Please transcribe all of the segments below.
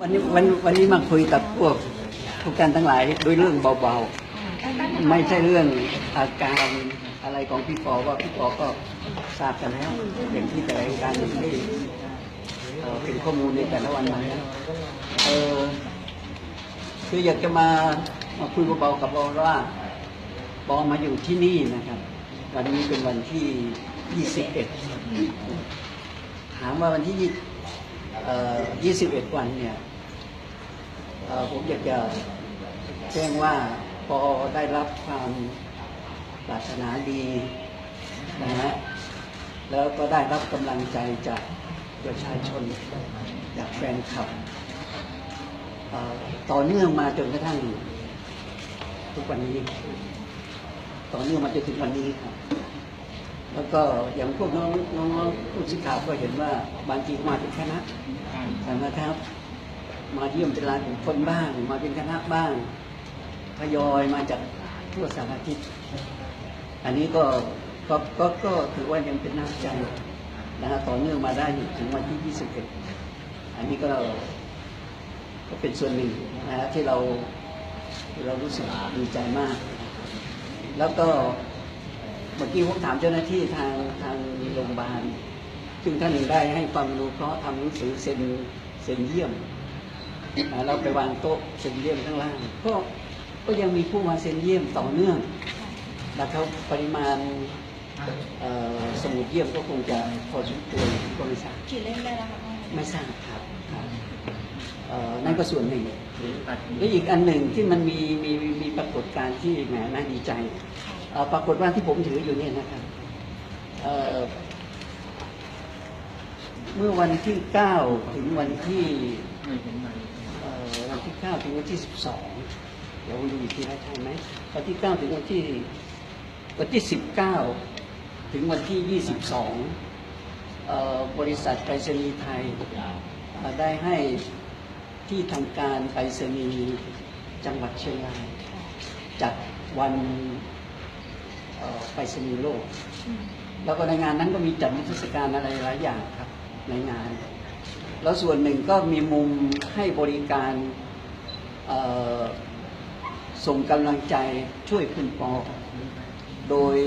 วันนี้วันวันนี้มาคุยกับพวกพวกกันทั้งหลายด้วยเรื่องเบาๆ ไม่ใช่เรื่องอาการอะไรของพี่ปอว่าพี่ปอก็ทราบกันแล้วอย่างที่แต่ละการได้เอ่เป็นข้อมูลในแต่ละวันมาเออคืออยากจะมามาคุยเบาๆกับปอว่าปอมาอยู่ที่นี่นะครับ วันนี้เป็นวันที่ 21 ถามว่าวันที่ยี่ 21 วันเนี่ยผมอยากจะแจ้งว่าพอได้รับความปรารถนาดีนะฮะแล้วก็ได้รับกำลังใจจากประชาชนจากแฟนคลับต่อเนื่องมาจนกระทั่งทุกวันนี้ ต่อเนื่องมาจนถึงวันนี้ครับ แล้วก็อย่างพวกน้องน้องผู้สื่อข่าวก็เห็นว่าบางทีมาเป็นคณะนะครับ มาเยี่ยมเป็นรายบุคคลบ้าง มาเป็นคณะบ้างทยอยมาจากทั่วสารทิศอันนี้ก็ก็ก็ก็ถือว่ายังเป็นน้ำใจนะฮะต่อเนื่องมาได้ถึงวันที่ 21 อันนี้ก็ก็เป็นส่วนหนึ่งนะฮะที่เราเรารู้สึกดีใจมาก แล้วก็ เมื่อกี้ผมถามเจ้าหน้าที่ทางทางโรงพยาบาล ซึ่งท่านได้ให้ความรู้เพราะห์ทำหนังสือเซ็นเซ็นเยี่ยมนะเราไปวางโต๊ะเซ็นเยี่ยมข้างล่างก็ก็ยังมีผู้มาเซ็นเยี่ยมต่อเนื่องนะครับปริมาณเอ่อสมุดเยี่ยมก็คงจะพอสมควรก็ไม่ทราบกี่เล่มได้แล้วคะพ่อไม่ทราบครับครับเอ่อนั่นก็ส่วนหนึ่งและอีกอันหนึ่งที่มันมีมีมีปรากฏการณ์ที่แหมน่าดีใจเอ่อ ปรากฏว่าที่ผมถืออยู่เนี่ยนะครับเเมื่อวันที่ 9 ถึงวันที่วันที่ 9 ถึงวันที่ 12 เดี๋ยวดูอีกทีได้ทันไหมวันที่ 9 ถึงวันที่วันที่ 19 ถึงวันที่ 22เอ่อบริษัทไปรษณีย์ไทยได้ให้ที่ทำการไปรษณีย์จังหวัดเชียงรายจัดวัน ไปรษณีย์โลก แล้วก็ในงานนั้นก็มีจัดนิทรรศการอะไรหลายอย่างครับในงาน แล้วส่วนหนึ่งก็มีมุมให้บริการเอ่อส่งกำลังใจช่วยคุณปอ โดย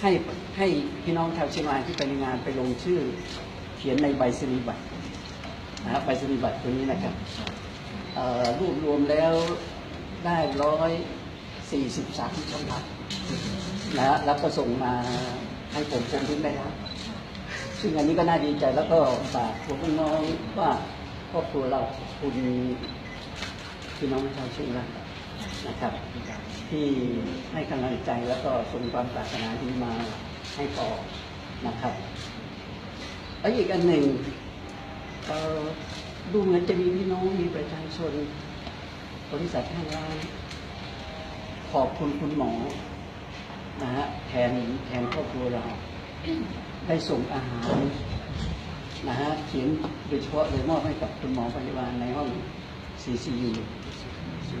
ให้ให้พี่น้องชาวเชียงรายที่ไปในงานไปลงชื่อ เขียนในใบสนียบัตรนะครับใบสนียบัตรตัวนี้นะครับเอ่อรวบรวมแล้วได้ร้อยสี่สิบสามฉบับ นะฮะแล้วก็ส่งมาให้ผมผมถึงได้รับซึ่งอันนี้ก็น่าดีใจแล้วก็ฝากพวกน้องว่าครอบครัวเราขอบคุณพี่น้องชาวเชียงรายนะครับ ที่ให้กำลังใจแล้วก็ส่งความปรารถนาดีมาให้ต่อนะครับแล้วอีกอันหนึ่งเอ่อดูเหมือนจะมีพี่น้องมีประชาชนบริษัทห้างร้านขอบคุณคุณหมอ นะฮะแทนแทนครอบครัวเรา ได้ส่งอาหารนะฮะเขียนโดยเฉพาะเลยมอบให้กับคุณหมอพยาบาลในห้อง CCU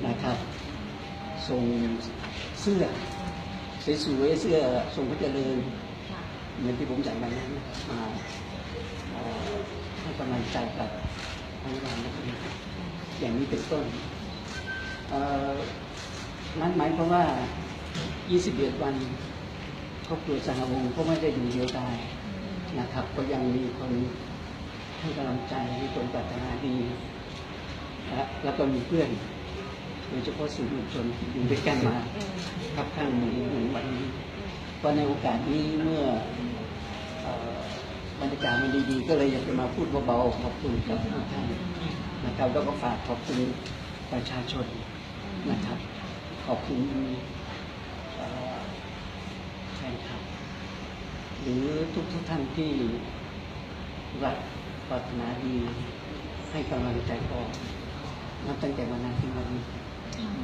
นะครับส่งเสื้อสวยๆเสื้อทรงพระเจริญเหมือนที่ผมใส่มานั้นมาให้กำลังใจกับพยาบาลนะครับอย่างนี้เป็นต้นอ่อนั่นหมายความว่า 21 วันครอบครัวสหวงก็ไม่ได้อยู่เดียวดายนะครับ ก็ยังมีคนให้กำลังใจมีคนปรารถนาดีนะแล้วก็มีเพื่อนโดยเฉพาะสื่อมวลชนอยู่ด้วยกันมาครับข้างมือหนึ่งวันนี้ก็ในโอกาสนี้เมื่อเอ่อบรรยากาศมันดีๆ ก็เลยอยากจะมาพูดเบาๆขอบคุณกับทุกท่านนะครับแล้วก็ฝากขอบคุณประชาชนนะครับ ขอบคุณเอ่อแฟนคลับ หรือ ทุกทุกๆท่านที่รักปรารถนาดีให้กำลังใจพอนับตั้งแต่วันนั้นถึงวันนี้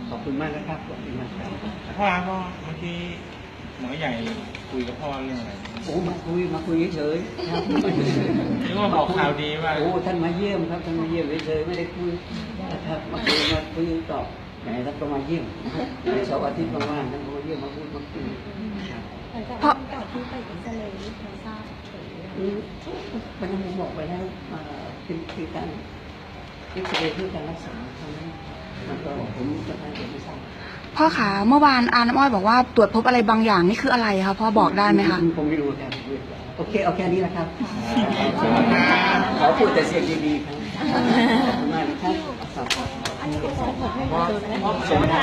ขอบคุณมากนะครับขอบคุณมากครับพ่อครับพ่อเมื่อกี้หมอใหญ่คุยกับพ่อเรื่องอะไรโอ้มาคุยมาคุยเฉยๆครับนึกว่าบอกข่าวดีว่าโอ้ท่านมาเยี่ยมครับท่านมาเยี่ยมเฉยๆไม่ได้คุยนะครับมาคุยมาคุยตอบแหมท่านก็มาเยี่ยมในเสาร์อาทิตย์ว่างๆท่านก็มาเยี่ยมมาพูดมาคุย ครับหลังจากนั้นก่อนที่ไปอิสราเอลนี่เราทราบเฉยๆอืมมันยังบอกไปแล้วอ่าคือคือการเอ็กซเรย์เพื่อการรักษาเท่านั้นมันก็ผมจะให้ผมไม่ทราบพ่อขาเมื่อวานอาน้ำอ้อยบอกว่าตรวจพบอะไรบางอย่างนี่คืออะไรคะพ่อบอกได้ไหมคะผมไม่รู้ครับโอเคเอาแค่นี้นะครับขอพูดแต่เสียงดีๆครับขอบคุณมากนะครับครับส่งได้